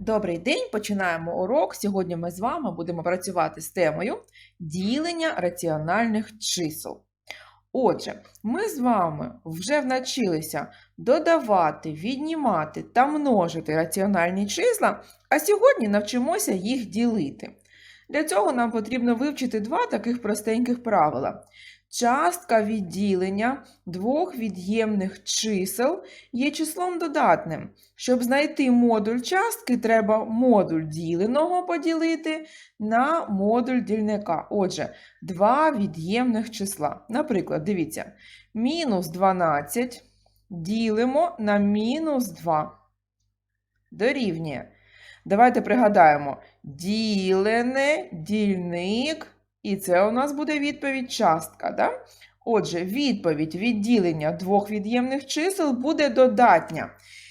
Добрий день, починаємо урок. Сьогодні ми з вами будемо працювати з темою ділення раціональних чисел. Отже, ми з вами вже навчилися додавати, віднімати та множити раціональні числа, а сьогодні навчимося їх ділити. Для цього нам потрібно вивчити два таких простеньких правила. Частка відділення двох від'ємних чисел є числом додатним. Щоб знайти модуль частки, треба модуль діленого поділити на модуль дільника. Отже, два від'ємних числа. Наприклад, дивіться, мінус 12 ділимо на мінус 2. Дорівнює. Давайте пригадаємо: ділене, дільник, і це у нас буде відповідь частка. Да? Отже, відповідь відділення двох від'ємних чисел буде додатня.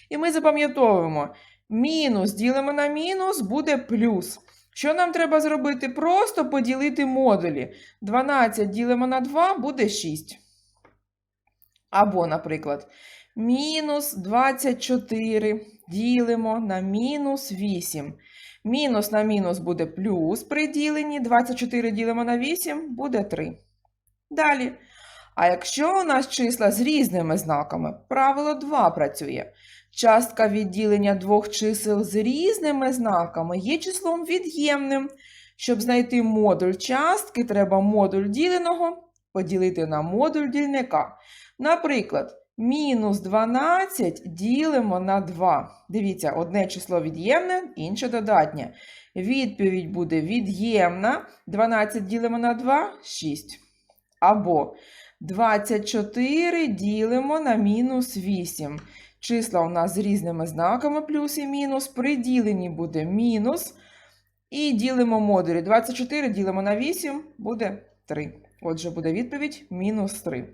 І ми запам'ятовуємо, мінус ділимо на мінус буде плюс. Що нам треба зробити? Просто поділити модулі. 12 ділимо на 2 буде 6. Або, наприклад, мінус 24 ділимо на мінус 8. Мінус на мінус буде плюс при діленні. 24 ділимо на 8 буде 3. Далі. А якщо у нас числа з різними знаками, правило 2 працює. Частка відділення двох чисел з різними знаками є числом від'ємним. Щоб знайти модуль частки, треба модуль діленого поділити на модуль дільника. Наприклад, мінус 12 ділимо на 2. Дивіться, одне число від'ємне, інше додатнє. Відповідь буде від'ємна. 12 ділимо на 2 6. Або 24 ділимо на мінус 8. Числа у нас з різними знаками плюс і мінус. При діленні буде мінус. І ділимо модулі. 24 ділимо на 8 буде 3. Отже, буде відповідь мінус 3.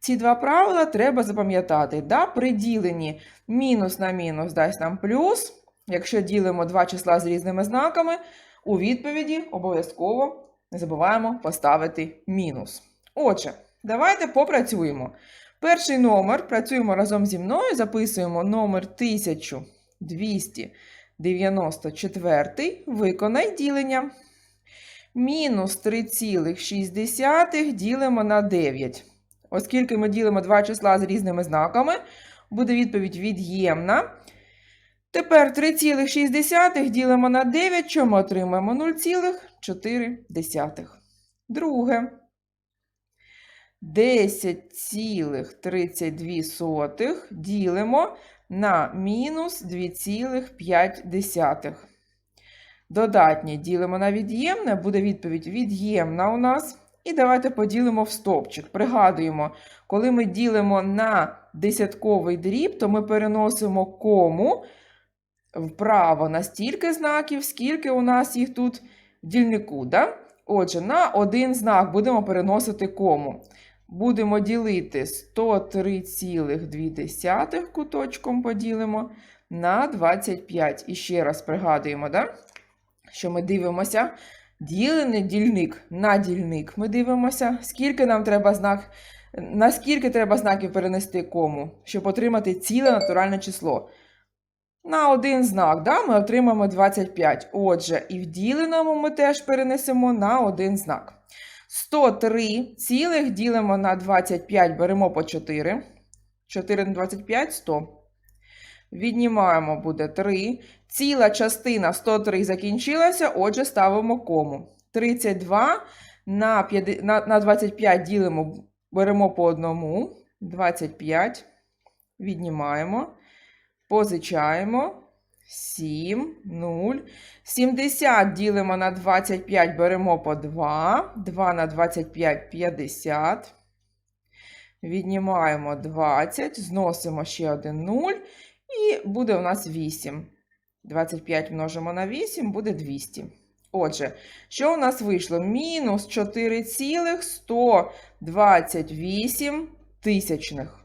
Ці два правила треба запам'ятати. Да? При діленні мінус на мінус дасть нам плюс. Якщо ділимо два числа з різними знаками, у відповіді обов'язково не забуваємо поставити мінус. Отже, давайте попрацюємо. Перший номер працюємо разом зі мною, записуємо номер 1294. Виконай ділення. Мінус 3,6 ділимо на 9. Оскільки ми ділимо два числа з різними знаками, буде відповідь від'ємна. Тепер 3,6 ділимо на 9, що ми отримаємо 0,4. Друге. 10,32 ділимо на мінус 2,5. Додатнє ділимо на від'ємне, буде відповідь від'ємна у нас. І давайте поділимо в стовпчик. Пригадуємо, коли ми ділимо на десятковий дріб, то ми переносимо кому вправо на стільки знаків, скільки у нас їх тут в дільнику. Да? Отже, на один знак будемо переносити кому. Будемо ділити 103,2 куточком поділимо на 25. І ще раз пригадуємо, да? Що ми дивимося. Ділений дільник на дільник. Ми дивимося, скільки нам треба знак, наскільки треба знаків перенести кому, щоб отримати ціле натуральне число. На один знак да, ми отримаємо 25. Отже, і в діленому ми теж перенесемо на один знак. 103 цілих ділимо на 25, беремо по 4. 4 на 25 100. Віднімаємо буде 3. Ціла частина 103 закінчилася, отже, ставимо кому. 32 на, 5, на, на 25 ділимо, беремо по одному. 25. Віднімаємо. Позичаємо. 7, 0. 70 ділимо на 25, беремо по 2. 2 на 25 50. Віднімаємо 20, зносимо ще один 0. І буде у нас 8. 25 множимо на 8, буде 200. Отже, що у нас вийшло? Мінус 4,128 тисячних.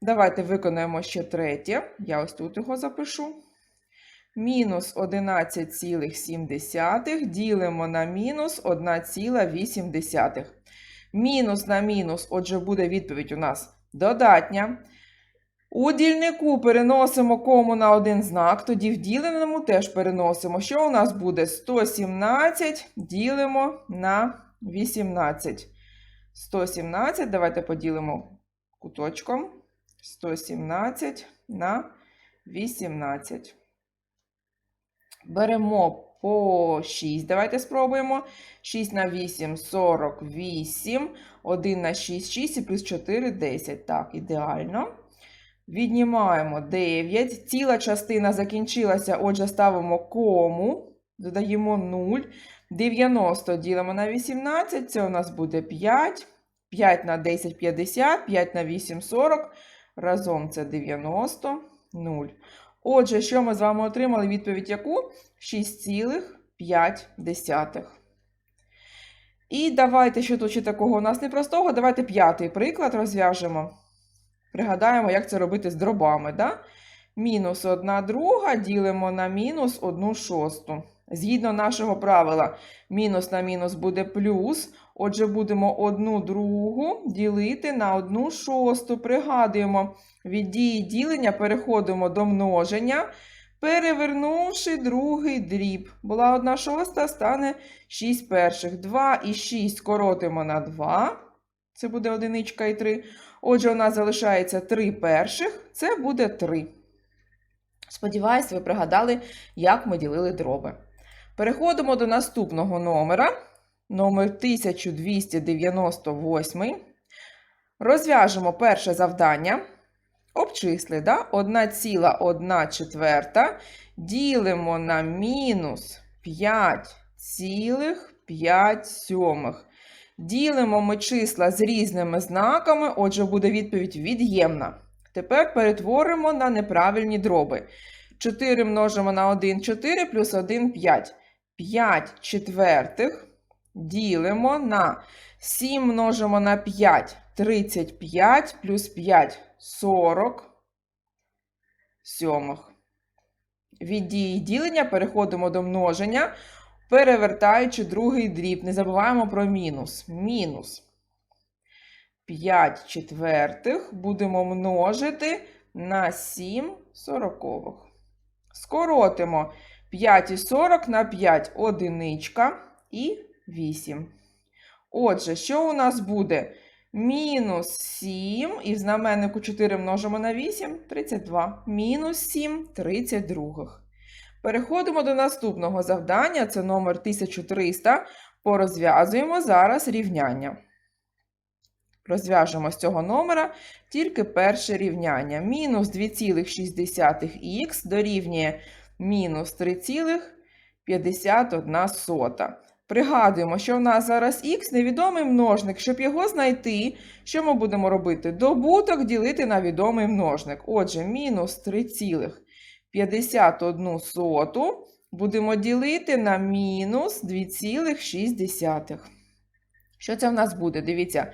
Давайте виконаємо ще третє. Я ось тут його запишу. Мінус 11,7 ділимо на мінус 1,8. Мінус на мінус, отже, буде відповідь у нас додатня. У дільнику переносимо кому на один знак, тоді в діленому теж переносимо. Що у нас буде? 117 ділимо на 18. 117, давайте поділимо куточком. 117 на 18. Беремо по 6. Давайте спробуємо. 6 на 8 48. 1 на 6 6 і плюс 4 10. Так, ідеально. Віднімаємо 9. Ціла частина закінчилася, отже, ставимо кому. Додаємо 0. 90 ділимо на 18. Це у нас буде 5. 5 на 10 50. 5 на 8 40. Разом це 90. 0. Отже, що ми з вами отримали? Відповідь яку? 6,5. І давайте, що тут ще такого у нас непростого, давайте п'ятий приклад розв'яжемо. Пригадаємо, як це робити з дробами. Да? Мінус 1 друга ділимо на мінус 1 шосту. Згідно нашого правила, мінус на мінус буде плюс. Отже, будемо 1 другу ділити на 1 шосту. Пригадуємо, від дії ділення переходимо до множення, перевернувши другий дріб. Була 1 шоста, стане 6 перших. 2 і 6 скоротимо на 2. Це буде одиничка і 3. Отже, у нас залишається 3 перших, це буде 3. Сподіваюсь, ви пригадали, як ми ділили дроби. Переходимо до наступного номера. Номер 1298. Розв'яжемо перше завдання. Обчисли, да? 1,1 четверта. Ділимо на мінус 5,5 сьомих. Ділимо ми числа з різними знаками, отже, буде відповідь від'ємна. Тепер перетворимо на неправильні дроби. 4 множимо на 1 4 плюс 1 5. 5 четвертих ділимо на 7 множимо на 5 35 плюс 5 40 сьомих. Від дії ділення переходимо до множення, перевертаючи другий дріб. Не забуваємо про мінус. Мінус 5 четвертих будемо множити на 7 сорокових. Скоротимо 5 і 40 на 5 одиничка і 8. Отже, що у нас буде? Мінус 7, і в знаменнику 4 множимо на 8 32. Мінус 7 32. Переходимо до наступного завдання, це номер 1300. Порозв'язуємо зараз рівняння. Розв'яжемо з цього номера тільки перше рівняння. Мінус 2,6х дорівнює мінус 3,51. Пригадуємо, що в нас зараз х невідомий множник. Щоб його знайти, що ми будемо робити? Добуток ділити на відомий множник. Отже, мінус 3,51 будемо ділити на мінус 2,6. Що це в нас буде? Дивіться,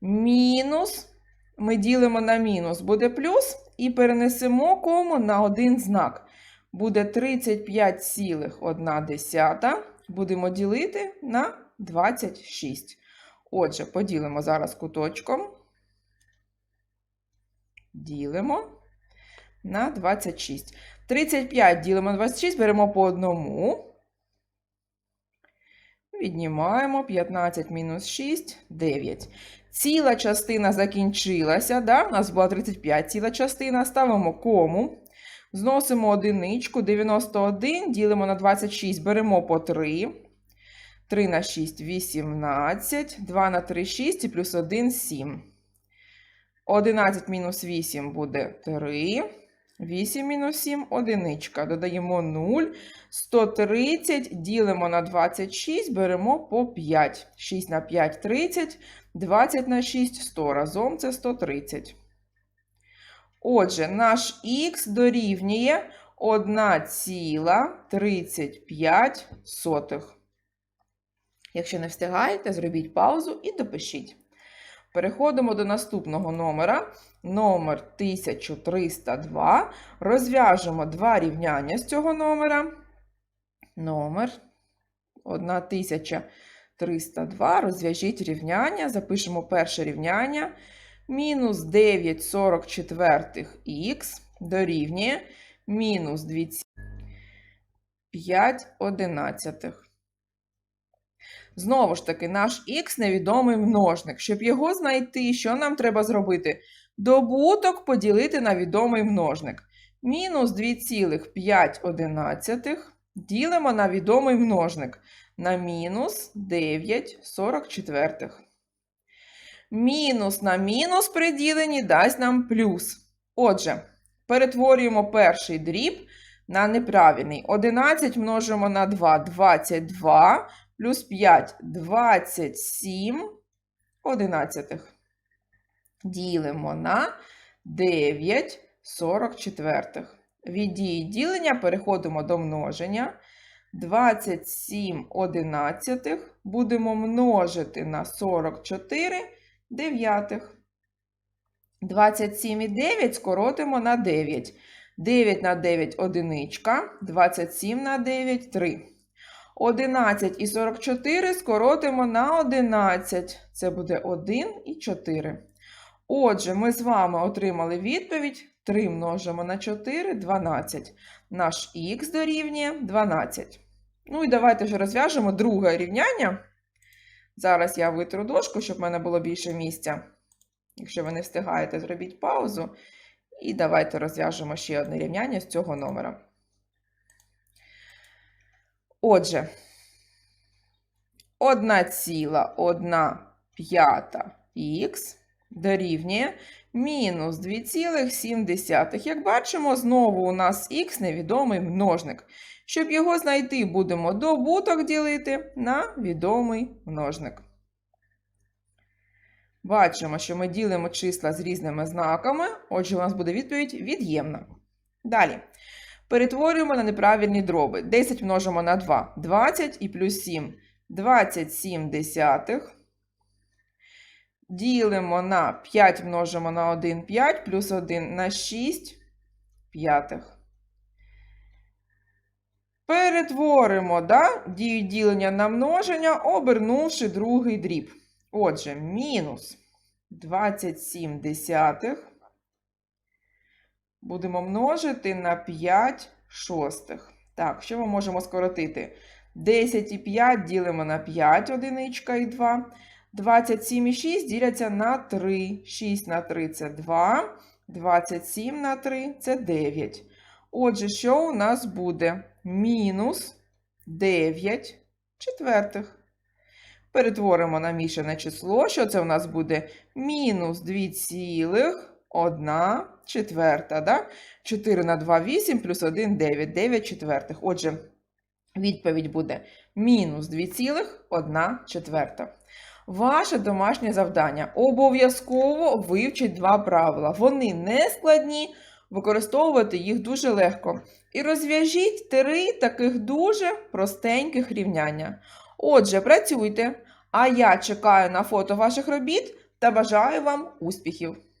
мінус ми ділимо на мінус, буде плюс, і перенесемо кому на один знак. Буде 35,1 будемо ділити на 26. Отже, поділимо зараз куточком. Ділимо на 26. 35 ділимо на 26, беремо по одному. Віднімаємо 15 мінус 6, 9. Ціла частина закінчилася. Да? У нас була 35 ціла частина. Ставимо кому. Зносимо одиничку, 91, ділимо на 26, беремо по 3. 3 на 6 18, 2 на 3 6 і плюс 1 7. 11 мінус 8 буде 3. 8 мінус 7 одиничка. Додаємо 0. 130 ділимо на 26, беремо по 5. 6 на 5 30, 20 на 6 100. Разом це 130. Отже, наш х дорівнює 1,35. Якщо не встигаєте, зробіть паузу і допишіть. Переходимо до наступного номера. Номер 1302. Розв'яжемо два рівняння з цього номера. Номер 1302. Розв'яжіть рівняння. Запишемо перше рівняння. мінус 9 44 х дорівнює мінус 2,5 одинадцятих. Знову ж таки, наш х невідомий множник. Щоб його знайти, що нам треба зробити? Добуток поділити на відомий множник. Мінус 2,5 ділимо на відомий множник на мінус 9 44. Мінус на мінус при діленні дасть нам плюс. Отже, перетворюємо перший дріб на неправильний. 11 множимо на 2 – 22, плюс 5 – 27 одинадцятих. Ділимо на 9 44. Від дії ділення переходимо до множення. 27 одинадцятих будемо множити на 44 дев'ятих. 27 і 9 скоротимо на 9. 9 на 9 – одиничка, 27 на 9 – 3. 11 і 44 скоротимо на 11. Це буде 1 і 4. Отже, ми з вами отримали відповідь. 3 множимо на 4 – 12. Наш х дорівнює 12. Ну і давайте вже розв'яжемо друге рівняння. Зараз я витру дошку, щоб в мене було більше місця. Якщо ви не встигаєте, зробіть паузу. І давайте розв'яжемо ще одне рівняння з цього номера. Отже, 1,1 п'ята х дорівнює мінус 2,7. Як бачимо, знову у нас х невідомий множник. Щоб його знайти, будемо добуток ділити на відомий множник. Бачимо, що ми ділимо числа з різними знаками, отже, у нас буде відповідь від'ємна. Далі. Перетворюємо на неправильні дроби. 10 множимо на 2 – 20 і плюс 7 – 27 десятих. Ділимо на 5 множимо на 1 – 5, плюс 1 на 6 п'ятих. Перетворимо да, дію ділення на множення, обернувши другий дріб. Отже, мінус 27 десятих будемо множити на 5 шостих. Так, що ми можемо скоротити? 10 і 5 ділимо на 5, одиничка і 2. 27 і 6 діляться на 3. 6 на 3 – це 2. 27 на 3 – це 9. Отже, що у нас буде? Мінус 9 четвертих. Перетворимо на мішане число. Що це у нас буде? Мінус 2,1 четверта. Да? 4 на 2 – 8, плюс 1 – 9. 9 четвертих. Отже, відповідь буде мінус 2,1 четверта. Ваше домашнє завдання. Обов'язково вивчіть два правила. Вони не складні, використовувати їх дуже легко. І розв'яжіть три таких дуже простеньких рівняння. Отже, працюйте, а я чекаю на фото ваших робіт та бажаю вам успіхів!